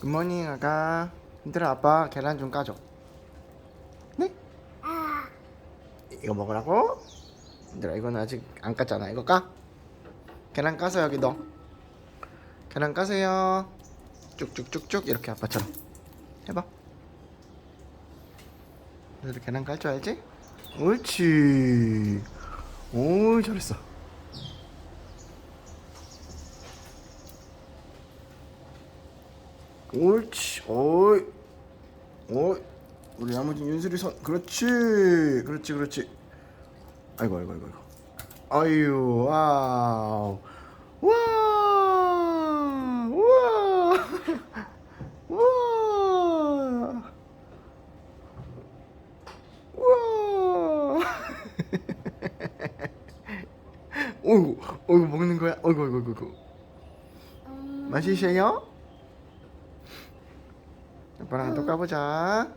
굿모닝 아가. 힘들어 아빠? 계란 좀 까줘. 네? 이거 먹으라고? 힘들어. 이거는 아직 안 깠잖아. 이거 까? 계란 까서 여기 넣어. 계란 까세요. 쭉쭉쭉쭉 이렇게 아빠처럼. 해봐. 너도 계란 깔 줄 알지? 옳지. 오 잘했어 옳지 오이. 오이. 우리 야무진 윤슬이 손 그렇지 그렇지 그렇지. 아이고 아이고 아이고 아이고. 아유 와우. 와 우와 우와 우와 어이구 어이구 먹는 거야? 어이구 어이구 어이구 맛있어요? 아빠랑 또 까보자